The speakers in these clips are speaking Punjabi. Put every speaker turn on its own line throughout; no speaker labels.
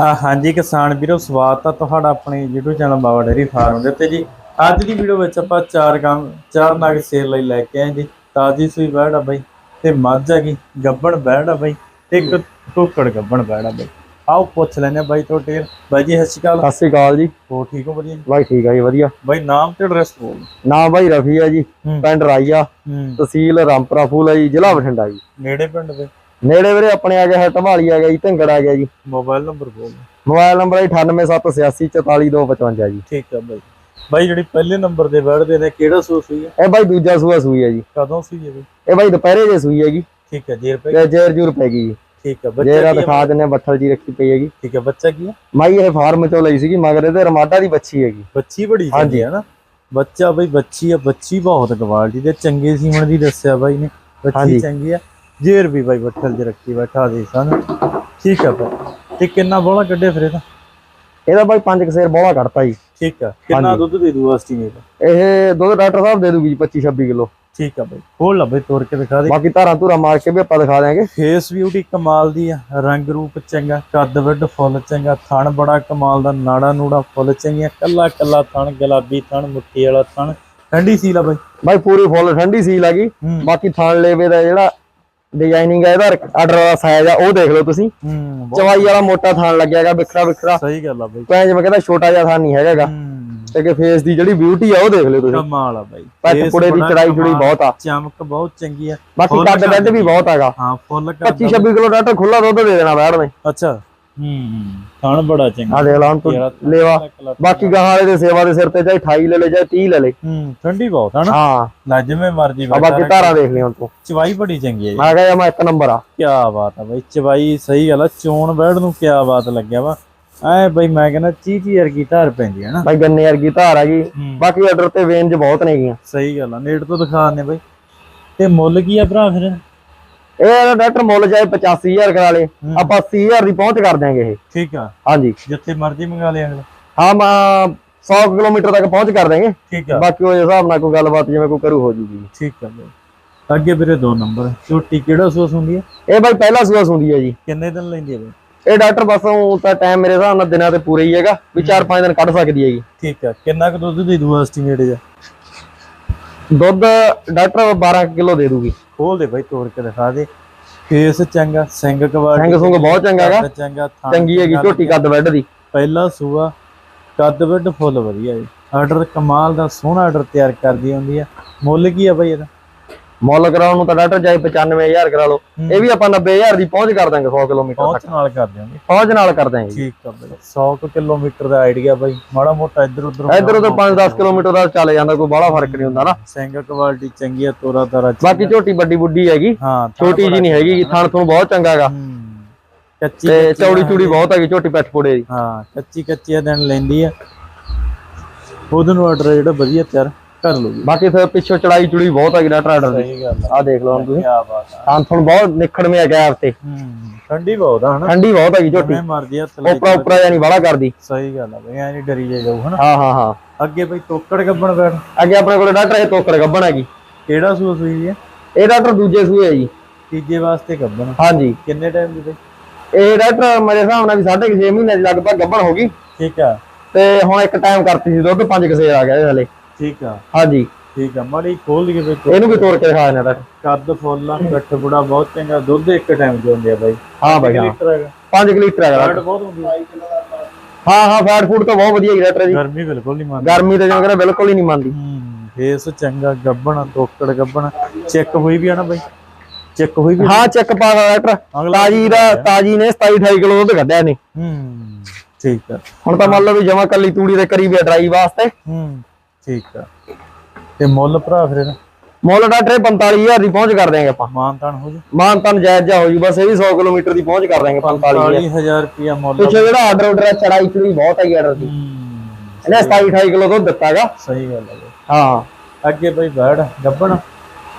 ਆ ਹਾਂਜੀ ਕਿਸਾਨ ਵੀਰੋ ਸਵਾਗਤ ਆ ਤੁਹਾਡਾ ਆਪਣੇ YouTube channel Baba Dairy Farm ਦੇ ਉੱਤੇ ਜੀ। ਅੱਜ ਦੀ ਵੀਡੀਓ ਵਿੱਚ ਆਪਾਂ ਚਾਰ ਗਾਂ ਚਾਰ ਨਗ ਸੇਲ ਲਈ ਲੈ ਕੇ ਆਏ ਜੀ। ਤਾਜੀ ਸੂਈ ਬੈੜ ਆ ਬਾਈ ਤੇ ਮੱਝ ਹੈਗੀ ਗੱਬਣ ਬੈੜ ਆ ਬਾਈ ਤੇ ਇੱਕ ਟੋਕੜ ਗੱਬਣ ਬੈੜ ਆ ਬਾਈ। ਆਓ ਪੁੱਛ ਲੈਨੇ ਆ ਬਾਈ ਤੋਂ ਟੇਲ ਬਾਈ ਜੀ ਸਤਿ ਸ਼੍ਰੀ ਅਕਾਲ।
ਸਤਿ ਸ੍ਰੀ ਅਕਾਲ ਜੀ।
ਹੋ ਠੀਕ ਹੋ ਵਧੀਆ?
ਬਾਈ ਠੀਕ ਆ ਜੀ ਵਧੀਆ।
ਬਾਈ ਨਾਮ ਤੇ ਐਡਰੈਸ ਬੋਲ
ਨਾਮ ਬਾਈ ਰਫੀ ਆ ਜੀ। ਪਿੰਡ ਰਾਈਆ ਤਹਿਸੀਲ ਰਾਮਪੁਰਾ ਫੂਲ ਆ ਜੀ ਜ਼ਿਲ੍ਹਾ ਬਠਿੰਡਾ ਜੀ।
ਨੇੜੇ ਪਿੰਡ ਦੇ।
ਨੇੜੇ ਵੀਰੇ ਆਪਣੇ ਆ ਗਿਆ ਹੈ ਢਮਾਲੀ ਆ ਗਿਆ ਜੀ ਢੰਗੜ ਆ ਗਿਆ ਜੀ।
ਮੋਬਾਈਲ ਨੰਬਰ ਬੋਲ।
ਮੋਬਾਈਲ ਨੰਬਰ ਹੈ 9878844255 ਜੀ।
ਠੀਕ ਆ ਬਾਈ। ਬਾਈ ਜਿਹੜੀ ਪਹਿਲੇ ਨੰਬਰ ਦੇ ਬੈਠਦੇ ਨੇ ਕਿਹੜਾ ਸੂਸ ਸੂਈ ਹੈ
ਇਹ ਬਾਈ ਦੂਜਾ ਸੂਆ ਸੂਈ ਹੈ ਜੀ।
ਕਦੋਂ ਸੂਈ ਹੈ ਬਾਈ
ਇਹ ਬਾਈ ਦੁਪਹਿਰੇ ਜੇ ਸੂਈ ਹੈਗੀ
ਠੀਕ ਹੈ ਜੇਰ ਪੈ
ਜੇਰ ਜੂਰ ਪੈ ਗਈ ਜੀ।
ਠੀਕ ਹੈ ਬੱਚਾ ਹੈ?
ਦਿਖਾ ਦਿੰਨੇ ਬੱਠਲ ਜੀ ਰੱਖੀ ਪਈ ਹੈਗੀ।
ਠੀਕ ਹੈ ਬੱਚਾ ਕੀ ਹੈ
ਮਾਈ ਇਹ ਫਾਰਮ ਚੋਂ ਲਈ ਸੀਗੀ ਮਗਰ ਇਹਦੇ ਰਮਾਡਾ ਦੀ ਬੱਚੀ ਹੈਗੀ।
ਬੱਚੀ ਬੜੀ
ਹਾਂਜੀ।
ਹੈ ਨਾ। ਬੱਚਾ ਬਈ ਬੱਚੀ ਆ ਬੱਚੀ ਬਹੁਤ ਕੁਆਲਿਟੀ ਦੇ ਚੰਗੇ ਸੀਮਣ ਦੀ ਦੱਸਿਆ ਬਾਈ ਨੇ। ਬੱਚੀ। ਚੰਗੀ ਆ। ਜੇਰ ਵੀ ਬਾਈ ਬੱਠਲ ਚ ਰੱਖੀ ਬੈਠਾ ਦੇ ਸਨ। ਠੀਕ ਆ ਬਾਈ। ਤੇ ਕਿੰਨਾ ਬੋਲਾ ਕੱਢੇ ਫਿਰ ਇਹਦਾ?
ਇਹਦਾ ਬਾਈ ਪੰਜ ਕੁ ਸੇਰ ਬੋਲਾ ਕੱਢਤਾ ਜੀ।
ਠੀਕ ਆ। ਕਿੰਨਾ। ਦੁੱਧ ਦੇ ਦੂ ਐਸਟੀਮੇਟ
ਇਹ ਦੁੱਧ ਡਾਕਟਰ ਸਾਹਿਬ ਦੇ ਦੂਗੀ 25 26 ਕਿਲੋ।
ਠੀਕ ਆ ਬਾਈ। ਖੋਲ ਲਾ ਬਾਈ ਤੋੜ ਕੇ ਦਿਖਾ ਦੇ।
ਬਾਕੀ ਧਾਰਾਂ ਧੂਰਾ ਮਾਰ ਕੇ ਵੀ ਆਪਾਂ ਦਿਖਾ ਦਿਆਂਗੇ।
ਫੇਸ ਬਿਊਟੀ ਕਮਾਲ ਦੀ ਆ। ਰੰਗ ਰੂਪ ਚੰਗਾ ਕੱਦ ਵੱਡ ਫੁੱਲ ਚੰਗਾ ਥਣ ਬੜਾ ਕਮਾਲ ਦਾ ਨਾੜਾ ਨੂੜਾ ਫੁੱਲ ਚੰਗੀਆਂ ਕੱਲਾ ਕੱਲਾ ਥਣ ਗੁਲਾਬੀ ਥਣ ਮੁੱਠੀ ਵਾਲਾ ਥਣ। ਠੰਡੀ ਸੀਲ ਆ ਬਾਈ।
ਬਾਈ ਪੂਰੀ ਫੁੱਲ ਠੰਡੀ ਸੀ ਲੱਗੀ
ਹੂੰ।
ਬਾਕੀ ਥਾਣ ਲੇਵੇ ਦਾ ਜਿਹੜਾ ਡਿਜ਼ਾਈਨਿੰਗ ਹੈ ਇਹਦਾ ਆਰਡਰ ਦਾ ਸਾਈਜ਼ ਆ ਉਹ ਦੇਖ ਲਓ ਤੁਸੀਂ। ਚਵਾਈ ਵਾਲਾ ਮੋਟਾ ਥਾਣ ਲੱਗਿਆਗਾ ਵਿਖਰਾ ਵਿਖਰਾ
ਸਹੀ ਗੱਲ ਆ ਬਾਈ।
ਤਾਂ ਜਿਵੇਂ ਕਹਿੰਦਾ ਛੋਟਾ ਜਿਹਾ ਥਾਣ ਨਹੀਂ ਹੈਗਾਗਾ ਤੇ ਕਿ ਫੇਸ ਦੀ ਜਿਹੜੀ ਬਿਊਟੀ ਆ ਉਹ ਦੇਖ ਲਓ ਤੁਸੀਂ।
ਕਮਾਲ ਆ ਬਾਈ।
ਪੱਟ ਪੁੜੇ ਦੀ
ਬੜਾ
ਚੜਾਈ ਚੁੜੀ ਬਹੁਤ ਆ।
ਚਮਕ ਬਹੁਤ ਚੰਗੀ ਆ।
ਬਾਕੀ ਕੱਦ ਬੈੱਡ ਵੀ ਬਹੁਤ ਹੈਗਾ।
ਹਾਂ ਫੁੱਲ ਕਰ
25 26 ਕਿਲੋ ਡਾਟਾ ਖੁੱਲਾ ਦੁੱਧ ਦੇ ਦੇਣਾ ਬੈਠ ਨੇ
ਅੱਛਾ। ਹੂੰ। ਥਣ ਬੜਾ ਚੰਗਾ।
ਆ ਦੇਖ ਲਾ ਹੁਣ ਤੂੰ ਲੇਵਾ। ਬਾਕੀ ਗਾਹਾਂ ਵਾਲੇ ਦੇ ਸੇਵਾ ਦੇ ਸਿਰ ਤੇ ਚਾਹੇ 28 ਲੈ ਲੈ ਚਾਹੇ 30 ਲੈ ਲੈ।
ਹੂੰ ਠੰਡੀ ਬਹੁਤ ਆ ਨਾ।
ਹਾਂ।
ਲੈ ਜਿਵੇਂ ਮਰਜ਼ੀ
ਆ ਬਾਕੀ ਧਾਰਾਂ ਦੇਖ ਲਈ ਹੁਣ ਤੂੰ।
ਚਵਾਈ ਬੜੀ ਚੰਗੀ ਹੈ
ਮੈਂ ਕਿਹਾ ਮੈਂ ਇੱਕ ਨੰਬਰ ਆ।
ਕੀ ਬਾਤ ਆ ਬਾਈ ਚਵਾਈ ਸਹੀ ਗੱਲ ਆ। ਚੋਣ ਬੈੜ ਨੂੰ ਕੀ ਬਾਤ ਲੱਗਿਆ ਵਾ। ਐ ਬਈ ਮੈਂ ਕਹਿੰਦਾ ਚੀਚੀ ਵਰਗੀ ਧਾਰ ਪੈਂਦੀ ਹੈ ਨਾ।
ਬਾਈ ਗੰਨੇ ਵਰਗੀ ਧਾਰ ਆ ਗਈ ਬਾਕੀ ਆਰਡਰ ਤੇ ਵੇਂਜ ਬਹੁਤ ਨੇਗੀਆਂ।
ਸਹੀ ਗੱਲ ਆ। ਨੇੜ ਤੋਂ ਦਿਖਾ ਦਿੰਦੇ ਬਾਈ। ਤੇ ਮੁੱਲ ਕੀ ਆ ਭਰਾ ਫਿਰ?
ਇਹ ਡਾਕਟਰ ਮੁੱਲ ਚਾਹੇ 85000 ਕਰਾ ਲੇ
ਹੂੰ।
ਆਪਾਂ 80000 ਦੀ ਪਹੁੰਚ ਕਰ ਦਿਆਂਗੇ ਇਹ।
ਠੀਕ ਆ।
ਹਾਂਜੀ।
ਜਿੱਥੇ ਮਰਜ਼ੀ ਮੰਗਾ ਲਿਆ ਅਗਲਾ
ਹਾਂ ਮੈਂ 100 ਕਿਲੋਮੀਟਰ ਤੱਕ ਪਹੁੰਚ ਕਰ ਦੇਂਗੇ
ਠੀਕ ਆ।
ਬਾਕੀ ਉਹ ਹਿਸਾਬ ਨਾਲ ਕੋਈ ਗੱਲਬਾਤ ਜਿਵੇਂ ਕੋਈ ਕਰੂ ਹੋ ਜੂਗੀ।
ਠੀਕ ਆ ਅੱਗੇ ਵੀਰੇ ਦੋ ਨੰਬਰ। ਝੋਟੀ ਕਿਹੜਾ ਸੋਸ ਹੁੰਦੀ ਹੈ
ਇਹ ਬਾਈ ਪਹਿਲਾ ਸੂਆ ਸੁੰਦੀ ਹੈ ਜੀ।
ਕਿੰਨੇ ਦਿਨ ਲੈਂਦੀ ਹੈ ਬਾਈ?
ਇਹ ਡਾਕਟਰ ਬਸ ਉਹ ਤਾਂ ਟਾਈਮ ਮੇਰੇ ਹਿਸਾਬ ਨਾਲ ਦਿਨਾਂ ਤੇ ਪੂਰਾ ਹੀ ਹੈਗਾ ਵੀ 4-5 ਦਿਨ ਕੱਢ ਸਕਦੀ ਹੈਗੀ।
ਠੀਕ ਆ। ਕਿੰਨਾ ਕੁ ਦੁੱਧ ਦੇ ਦੂ ਐਸਟੀਮੇਟ ਜਾ
ਦੁੱਧ ਡਾਕਟਰ 12 ਕਿਲੋ ਦੇ ਦੂਗੀ।
ਖੋਲ ਦੇ ਬਾਈ ਤੋੜ ਕੇ ਦਿਖਾ ਦੇ। ਫੇਸ ਚੰਗਾ ਸਿੰਘ ਕਵਾੜ
ਸਿੰਘ ਸੁੰਗ ਬਹੁਤ ਚੰਗਾ ਹੈਗਾ।
ਚੰਗਾ
ਚੰਗੀ ਹੈਗੀ ਝੋਟੀ ਕੱਦ ਬੈੱਡ ਦੀ।
ਪਹਿਲਾ ਸੂਆ ਕੱਦ ਵੱਡ ਫੁੱਲ ਵਧੀਆ ਜੀ। ਆਰਡਰ ਕਮਾਲ ਦਾ ਸੋਹਣਾ ਆਰਡਰ ਤਿਆਰ ਕਰਦੀ ਹੁੰਦੀ ਆ। ਮੁੱਲ ਕੀ ਆ ਬਾਈ ਇਹਦਾ?
ਮੁੱਲ ਕਰਾਉਣ ਨੂੰ ਤਾਂ ਡਾਕਟਰ ਚਾਹੇ 95000 ਕਰਾ ਲਓ। ਇਹ ਵੀ ਆਪਾਂ 90000 ਦੀ ਪਹੁੰਚ ਕਰ ਦਾਂਗੇ 100 ਕਿਲੋਮੀਟਰ
ਪਹੁੰਚ
ਤੱਕ।
ਨਾਲ ਕਰ ਦਿਆਂਗੇ।
ਪਹੁੰਚ ਨਾਲ ਕਰ ਦਾਂਗੇ।
ਠੀਕ ਆ ਬਾਈ। 100 ਕੁ ਕਿਲੋਮੀਟਰ ਦਾ ਆਈਡੀਆ ਬਾਈ। ਮਾੜਾ ਮੋਟਾ ਇੱਧਰ ਉੱਧਰ
ਇੱਧਰ ਉਧਰ 5-10 ਕਿਲੋਮੀਟਰ ਦਾ ਚੱਲ ਜਾਂਦਾ ਕੋਈ ਬਾਹਲਾ ਫ਼ਰਕ ਨਹੀਂ ਹੁੰਦਾ ਨਾ।
ਸਿੰਘ ਕੁਆਲਿਟੀ ਚੰਗੀ ਆ ਤੋਰਾ ਤਾਰਾ।
ਬਾਕੀ ਝੋਟੀ ਵੱਡੀ ਬੁੱਢੀ ਹੈਗੀ।
ਹਾਂ
ਛੋਟੀ ਜੀ ਨਹੀਂ ਹੈਗੀ ਥਣ ਥਣ ਬਹੁਤ ਚੰਗਾ ਹੈਗਾ।
ਕੱਚੀ
ਤੇ ਚੌੜੀ। ਚੂੜੀ ਬਹੁਤ ਹੈਗੀ ਝੋਟੀ ਪੈਠ ਪੁੜੇ ਦੀ।
ਹਾਂ ਕੱਚੀ ਕੱਚੀ ਆ ਦਿਨ ਲੈਂਦੀ ਆ। ਉਹਦੇ ਨੂੰ ਆਰਡਰ ਜਿਹੜਾ ਵਧੀਆ ਤਿਆਰ। ਕਰ ਲੂਗੀ
ਬਾਕੀ ਫਿਰ ਪਿੱਛੋਂ ਚੜਾਈ ਚੁੜੀ ਬਹੁਤ ਹੈਗੀ ਡਾਕਟਰ ਆਰਡਰ ਦੀ।
ਸਹੀ ਗੱਲ ਆ।
ਦੇਖ ਲਓ ਹੁਣ ਤੁਸੀਂ।
ਕੀ ਬਾਤ ਆ।
ਥਣ ਬਹੁਤ ਨਿਖੜਵੇਂ ਆ ਗੈਪ ਤੇ।
ਹੂੰ ਠੰਡੀ ਬਹੁਤ ਆ ਹਨਾ?
ਠੰਡੀ ਬਹੁਤ ਹੈਗੀ ਝੋਟੀ।
ਜਿਵੇਂ ਮਰਜ਼ੀ ਹੱਥ ਲਾਈ।
ਉਪਰਾ ਉਪਰਾ ਜਾਨੀ ਬਾਹਲਾ ਕਰਦੀ।
ਸਹੀ ਗੱਲ ਆ ਬਈ ਐ ਨਹੀਂ ਡਰੀ ਜੇ ਜਾਊ ਹਨਾ?
ਹਾਂ ਹਾਂ ਹਾਂ।
ਅੱਗੇ ਬਈ ਤੋਕੜ ਗੱਬਣ ਬੈਠ
ਅੱਗੇ ਆਪਣੇ ਕੋਲ ਡਾਕਟਰ ਇਹ ਤੋਕੜ ਗੱਬਣ ਹੈਗੀ।
ਕਿਹੜਾ ਸੂਆ ਸੂਈ ਹੈ
ਇਹ ਡਾਕਟਰ ਦੂਜੇ ਸੂਏ ਹੈ ਜੀ।
ਤੀਜੇ ਵਾਸਤੇ ਗੱਬਣ।
ਹਾਂਜੀ।
ਕਿੰਨੇ ਟਾਈਮ ਦੀ ਬਈ?
ਇਹ ਡਾਕਟਰ ਮੇਰੇ ਹਿਸਾਬ ਨਾਲ ਵੀ 6.5 ਮਹੀਨੇ ਦੀ ਲਗਭਗ ਗੱਬਣ ਹੋ ਗਈ।
ਠੀਕ ਆ।
ਤੇ ਹੁਣ ਇੱਕ ਟਾਈਮ ਕਰਤੀ ਸੀ ਦੁੱਧ 5 ਕਸੇ ਆ ਗਿਆ ਹਲੇ।
ਠੀਕ ਆ।
ਹਾਂਜੀ।
ਠੀਕ ਆ ਮਾੜੀ ਖੋਲ ਲਈਏ ਤੋ-
ਇਹਨੂੰ ਵੀ ਤੋੜ ਕੇ ਦਿਖਾ ਦੇਣਾ ਡਾਕਟਰ
ਕੱਦ ਫੁੱਲ ਆ ਗੱਠ ਬੁੜਾ ਬਹੁਤ ਚੰਗਾ ਦੁੱਧ ਇੱਕ ਟਾਈਮ ਦੇ ਹੁੰਦੇ ਆ ਬਾਈ।
ਹਾਂ ਬਾਈ ਹਾਂ।
ਲੀਟਰ ਹੈਗਾ।
5 ਲੀਟਰ ਹੈਗਾ।
ਫੈਟ ਬਹੁਤ ਹੁੰਦੀ ਆ।
ਹਾਂ ਹਾਂ ਫੈਟ ਫੂਡ ਤਾਂ ਬਹੁਤ ਵਧੀਆ ਹੈ ਡਾਕਟਰ ਜੀ।
ਗਰਮੀ ਬਿਲਕੁਲ ਨਹੀਂ ਮੰਨਦੀ।
ਗਰਮੀ ਤੇ ਜਿਵੇਂ ਕਹਿੰਦਾ ਬਿਲਕੁਲ ਹੀ ਨਹੀਂ ਮੰਨਦੀ।
ਹੂੰ ਫੇਸ ਚੰਗਾ ਗੱਬਣ ਤੋਕੜ ਗੱਬਣ। ਚੈੱਕ ਹੋਈ ਵੀ ਆ ਨਾ ਬਾਈ? ਚੈੱਕ ਹੋਈ ਵੀ
ਹਾਂ ਚੈੱਕ ਪਾ ਦਾ ਡਾਕਟਰ। ਤਾਜੀ ਦਾ ਤਾਜੀ ਨੇ 27 28 ਕਿਲੋ ਦੁੱਧ ਕੱਢਿਆ ਨੇ
ਹੂੰ ਠੀਕ ਆ।
ਹੁਣ ਤਾਂ ਮੰਨ ਲਓ ਵੀ ਜਮਾ ਕੱਲੀ ਤੂੜੀ ਦੇ ਕਰੀ ਵੀ ਡਰਾਈ ਵਾਸਤੇ।
ਹੂੰ। ਠੀਕ ਆ। ਤੇ ਮੁੱਲ ਭਰਾ ਫਿਰ ਇਹਦਾ?
ਮੁੱਲ ਡਾਕਟਰ ਇਹ 45000 ਦੀ ਪਹੁੰਚ ਕਰ ਦਿਆਂਗੇ ਆਪਾਂ।
ਮਾਨਤਾਨ ਹੋ ਜੂ?
ਮਾਨ ਤਨ ਜਾਇਜ਼ ਜਾ ਹੋ ਜੂ ਬਸ ਇਹ ਵੀ 100 ਕਿਲੋਮੀਟਰ ਦੀ ਪਹੁੰਚ ਕਰ ਦਿਆਂਗੇ 45000
40000 ਰੁਪਿਆ ਮੁੱਲ
ਪਿੱਛੇ ਜਿਹੜਾ ਆਰਡਰ ਆਰਡਰ ਚੜਾਈ ਚੜੀ ਬਹੁਤ ਹੈ ਆਰਡਰ ਦੀ।
ਹੂੰ,
ਇਹਨੇ 27 28 ਕਿਲੋ ਦੁੱਧ ਦਿੱਤਾਗਾ।
ਸਹੀ ਗੱਲ ਹੈ।
ਹਾਂ।
ਅੱਗੇ ਬਈ ਬੈੜ ਗੱਬਣ।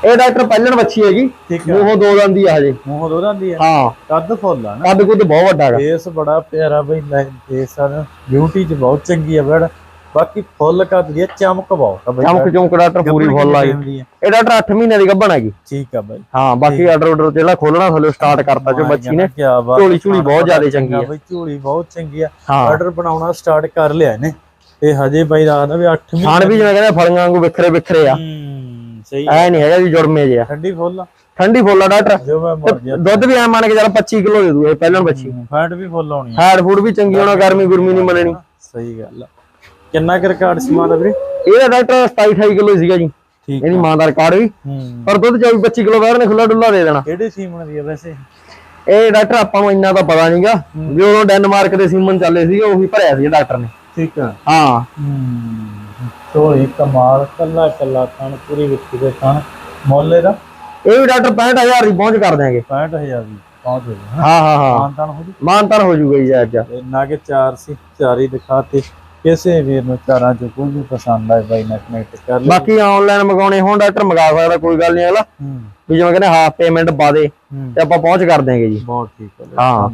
ਇਹ ਡਾਕਟਰ ਪਹਿਲਣ ਬੱਚੀ ਹੈਗੀ। ਮੂੰਹੋਂ ਦੋ ਦੰਦੀ ਆ ਹਜੇ।
ਮੂੰਹ ਦੋਦਾਂ ਦੀ ਆ?
ਹਾਂ।
ਕੱਦ ਫੁੱਲ ਆ ਨਾ।
ਕੱਦ ਕੁੱਦ ਬਹੁਤ ਵੱਡਾ ਹੈਗਾ।
ਫੇਸ ਬੜਾ ਪਿਆਰਾ ਬਈ ਲੈ ਫੇਸ ਆ ਬਿਊਟੀ ਚ ਬਹੁਤ ਚੰਗੀ ਆ ਬੈੜ ਬਾਕੀ ਫੁੱਲ ਕੱਦ ਦੀ ਆ, ਚਮਕ ਬਹੁਤ ਆ ਬਾਈ
ਚਮਕ ਚਮਕ ਡਾਕਟਰ ਪੂਰੀ ਫੁੱਲ ਆ
ਕਿੰਨੇ
ਗਈ
time ਦੀ ਆ?
ਇਹ ਡਾਕਟਰ 8 ਮਹੀਨੇ ਦੀ ਗੱਭਣ ਹੈਗੀ।
ਠੀਕ ਆ ਬਾਈ।
ਹਾਂ ਬਾਕੀ ਆਰਡਰ ਆਰਡਰ ਜਿਹੜਾ ਖੋਲਣਾ ਥੱਲੇ ਸਟਾਰਟ ਕਰਤਾ ਜੋ ਬੱਚੀ ਨੇ। ਝੋਲੀ ਝੂਲੀ ਬਹੁਤ ਜ਼ਿਆਦਾ ਚੰਗੀ ਆ।
ਬਾਈ ਝੋਲੀ ਬਹੁਤ ਚੰਗੀ ਆ।
ਹਾਂ।
ਆਰਡਰ ਬਣਾਉਣਾ ਸਟਾਰਟ ਕਰ ਲਿਆ ਇਹਨੇ। ਤੇ ਹਜੇ ਬਾਈ ਰਾਤ ਵੀ 8 ਮਹੀਨੇ
ਖਾਣ ਵੀ ਜਿਵੇਂ ਕਹਿੰਦੇ ਫਲੀਆਂ ਵਾਂਗੂ ਵਿਖਰੇ ਵਿਖਰੇ ਆ।
ਹੂੰ ਸਹੀ
ਐ ਨਹੀਂ ਹੈਗਾ ਵੀ ਜੁੜਮੇ ਜਿਆ
ਠੰਡੀ ਫੁੱਲ ਆ,
ਠੰਡੀ ਫੁੱਲ ਆ ਡਾਕਟਰ। ਦੁੱਧ ਵੀ ਐ ਮੰਨ ਕੇ ਚੱਲ 25 ਕਿਲੋ ਦੇ ਦੂ ਇਹ ਪਹਿਲਾਂ ਬੱਚੀ
ਫੈਟ ਵੀ ਫੁੱਲ ਆਉਣੀ
ਹੈਡ ਫੂਡ ਵੀ ਚੰਗੀ ਹੋਣਾ ਗਰਮੀ ਗੁਰਮੀ ਨਹੀਂ ਮੰਨਣੀ।
ਸਹੀ ਗੱਲ ਆ। ਕਿੰਨਾ ਕੁ ਰਿਕਾਰਡ ਸੀ ਮਾਂ ਦਾ ਵੀਰੇ?
ਇਹਦਾ ਡਾਕਟਰ 27 28 ਕਿਲੋ ਸੀਗਾ ਜੀ।
ਠੀਕ
ਇਹਦੀ ਮਾਂ ਦਾ ਰਿਕਾਰਡ ਵੀ। ਪਰ ਦੁੱਧ 24 25 ਕਿਲੋ ਬਾਹਰ ਨੇ ਖੁੱਲਾ ਡੁੱਲਾ ਦੇ ਦੇਣਾ।
ਕਿਹੜੇ ਸੀਮਨ ਦੀ ਆ ਵੈਸੇ?
ਇਹ ਡਾਕਟਰ ਆਪਾਂ ਨੂੰ ਇੰਨਾ ਤਾਂ ਪਤਾ ਨਹੀਂਗਾ। ਵੀ ਉਦੋਂ ਡੈਨਮਾਰਕ ਦੇ ਸੀਮਨ ਚੱਲੇ ਸੀਗੇ ਉਹੀ ਭਰਿਆ ਸੀ ਡਾਕਟਰ ਨੇ।
ਠੀਕ ਆ।
ਹਾਂ।
ਹੂੰ। ਤੋਈ ਕਮਾਲ ਕੱਲਾ ਕੱਲਾ ਥਣ ਪੂਰੀ ਵਿੱਚੀ ਦੇ ਥਣ ਮੋਲੇ ਦਾ
ਇਹ ਵੀ ਡਾਕਟਰ 65000 ਦੀ ਪਹੁੰਚ ਕਰ ਦਿਆਂਗੇ।
65000 ਦੀ ਪਹੁੰਚ ਹੋ
ਹਾਂ ਹਾਂ ਹਾਂ।
ਮਾਨਤਾਨ ਹੋ ਜੀ?
ਮਾਨਤਨ ਹੋ ਜੂਗਾ ਜੀ ਅੱਜ।
ਨਾ ਕਿ ਚਾਰ ਸੀ ਚਾਰ ਹੀ ਦਿਖਾਤੇ। ਕਿਸੇ ਵੀਰ ਨੂੰ ਚਾਰਾਂ ਚੋਂ ਕੋਈ ਵੀ ਪਸੰਦ ਆਏ ਬਾਈ ਨਾਲ ਕਨੈਕਟ ਕਰ ਲੈ
ਬਾਕੀ ਆਨਲਾਈਨ ਮੰਗਾਉਣੇ ਹੋਣ ਡਾਕਟਰ ਮੰਗਾ ਸਕਦਾ ਕੋਈ ਗੱਲ ਨਹੀਂ ਅਗਲਾ। ਵੀ ਜਿਵੇਂ ਕਹਿੰਦੇ ਹਾਫ ਪੇਮੈਂਟ ਪਾ ਦੇ ਤੇ ਆਪਾਂ ਪਹੁੰਚ ਕਰ ਦਿਆਂਗੇ ਜੀ।
ਬਹੁਤ ਠੀਕ ਹੈ
ਹਾਂ।